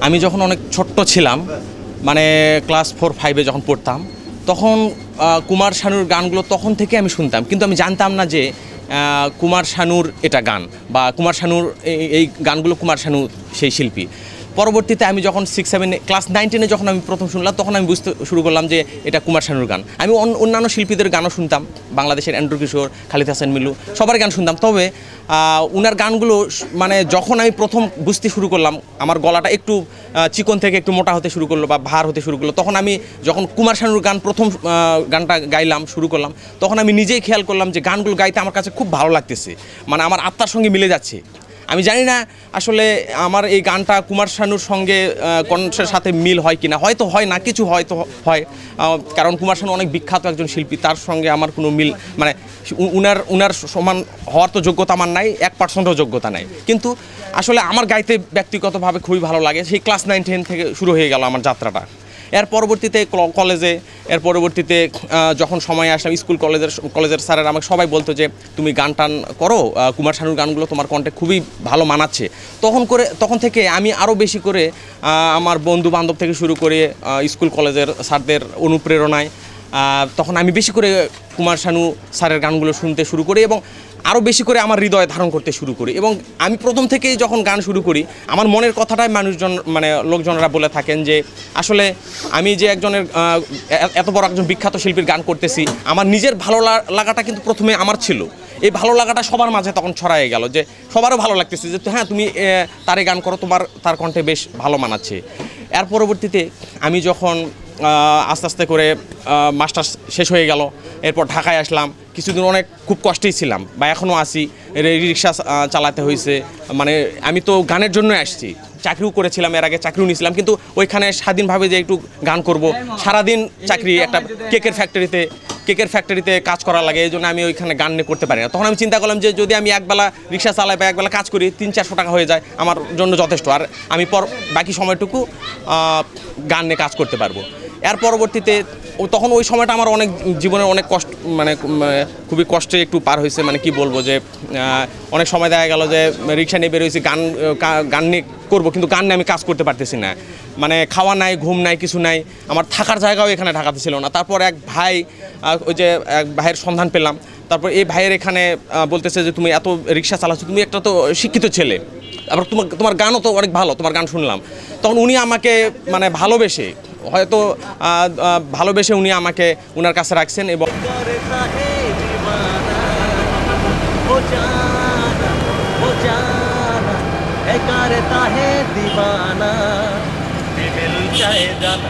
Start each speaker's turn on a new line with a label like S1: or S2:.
S1: আমি যখন অনেক ছোট্ট ছিলাম মানে ক্লাস ফোর ফাইভে যখন পড়তাম, তখন কুমার শানুর গানগুলো তখন থেকে আমি শুনতাম। কিন্তু আমি জানতাম না যে কুমার শানুর এটা গান বা কুমার শানুর এই- গানগুলো কুমার শানু সেই শিল্পী। পরবর্তীতে আমি যখন সিক্স সেভেনে ক্লাস নাইনটিনে যখন আমি প্রথম শুনলাম, তখন আমি বুঝতে শুরু করলাম যে এটা কুমার শানুর গান। আমি অন- অন্যান্য শিল্পীদের গানও শুনতাম। বাংলাদেশের অ্যান্ড্রু কিশোর, খালিদ হাসান মিলু সবার গান শুনতাম। তবে উনার গানগুলো মানে যখন আমি প্রথম বুঝতে শুরু করলাম, আমার গলাটা একটু চিকন থেকে একটু মোটা হতে শুরু করল বা ভার হতে শুরু করল, তখন আমি যখন কুমার শানুর গান প্রথম গানটা গাইলাম, শুরু করলাম, তখন আমি নিজেই খেয়াল করলাম যে গানগুলো গাইতে আমার কাছে খুব ভালো লাগতেছে। মানে আমার আত্মার সঙ্গে মিলে যাচ্ছে। আমি জানি না আসলে আমার এই গানটা কুমার শানুর সঙ্গে কণ্ঠের সাথে মিল হয় কিনা। হয়তো হয় না, কিছু হয়তো হয়। কারণ কুমার শানু অনেক বিখ্যাত একজন শিল্পী, তার সঙ্গে আমার কোনো মিল মানে উনার উনার সমান হওয়ার তো যোগ্যতা আমার নাই, এক পার্সেন্টও যোগ্যতা নাই। কিন্তু আসলে আমার গাইতে ব্যক্তিগতভাবে খুবই ভালো লাগে। সেই ক্লাস নাইন টেন থেকে শুরু হয়ে গেল আমার যাত্রাটা। এর পরবর্তীতে কলেজে, এর পরবর্তীতে যখন সময় আসলাম স্কুল কলেজের কলেজের স্যারের আমাকে সবাই বলতো যে, তুমি গান টান করো কুমার শানুর গানগুলো তোমার কণ্ঠে খুবই ভালো মানাচ্ছে। তখন করে, তখন থেকে আমি আরও বেশি করে আমার বন্ধু বান্ধব থেকে শুরু করে স্কুল কলেজের স্যারদের অনুপ্রেরণায় তখন আমি বেশি করে কুমার শানু স্যারের গানগুলো শুনতে শুরু করি এবং আরও বেশি করে আমার হৃদয় ধারণ করতে শুরু করি এবং আমি প্রথম থেকেই যখন গান শুরু করি, আমার মনের কথাটাই মানুষজন মানে লোকজনরা বলে থাকেন যে, আসলে আমি যে একজনের এত বড় একজন বিখ্যাত শিল্পীর গান করতেছি, আমার নিজের ভালো লাগাটা কিন্তু প্রথমে আমার ছিল। এই ভালো লাগাটা সবার মাঝে তখন ছড়াই গেল যে, সবারও ভালো লাগতেছে যে হ্যাঁ তুমি তারে গান করো, তোমার, তার কণ্ঠে বেশ ভালো মানাচ্ছে। এর পরবর্তীতে আমি যখন আস্তে আস্তে করে মাস্টার্স শেষ হয়ে গেল, এরপর ঢাকায় আসলাম কিছুদিন অনেক খুব কষ্টেই ছিলাম, বা এখনও আসি রিক্সা চালাতে হয়েছে মানে আমি তো গানের জন্য আসছি, চাকরিও করেছিলাম, এর আগে চাকরিও নিয়েছিলাম, কিন্তু ওইখানে স্বাধীনভাবে যে একটু গান করব, সারাদিন চাকরি একটা কেকের ফ্যাক্টরিতে কেকের ফ্যাক্টরিতে কাজ করা লাগে, এই জন্য আমি ওইখানে গান নিয়ে করতে পারি না। তখন আমি চিন্তা করলাম যে যদি আমি একবেলা রিক্সা চালাই বা একবেলা কাজ করি, তিন চারশো টাকা হয়ে যায়, আমার জন্য যথেষ্ট, আর আমি পর বাকি সময়টুকু গান নিয়ে কাজ করতে পারব। এর পরবর্তীতে তখন ওই সময়টা আমার অনেক জীবনের অনেক কষ্ট মানে খুবই কষ্টে একটু পার হয়েছে। মানে কি বলব যে অনেক সময় দেখা গেল যে, রিক্সা নিয়ে বেরোয়েছি গান গান নিয়ে করব, কিন্তু গান নিয়ে আমি কাজ করতে পারতেছি না। মানে খাওয়া নাই, ঘুম নাই, কিছু নাই, আমার থাকার জায়গাও এখানে ঢাকাতে ছিল না। তারপর এক ভাই ওই যে, এক ভাইয়ের সন্ধান পেলাম। তারপর এই ভাইয়ের এখানে বলতেছে যে, তুমি এত রিক্সা চালাচ্ছ, তুমি একটা তো শিক্ষিত ছেলে। আবার তোমার তোমার গানও তো অনেক ভালো, তোমার গান শুনলাম। তখন উনি আমাকে মানে ভালোবেসে হয়তো আহ, আহ, ভালোবেসে উনি আমাকে উনার কাছে রাখছেন এবং
S2: करता है दीवाना हो जाना हो जाना है करता है दीवाना दिल चाहे जाना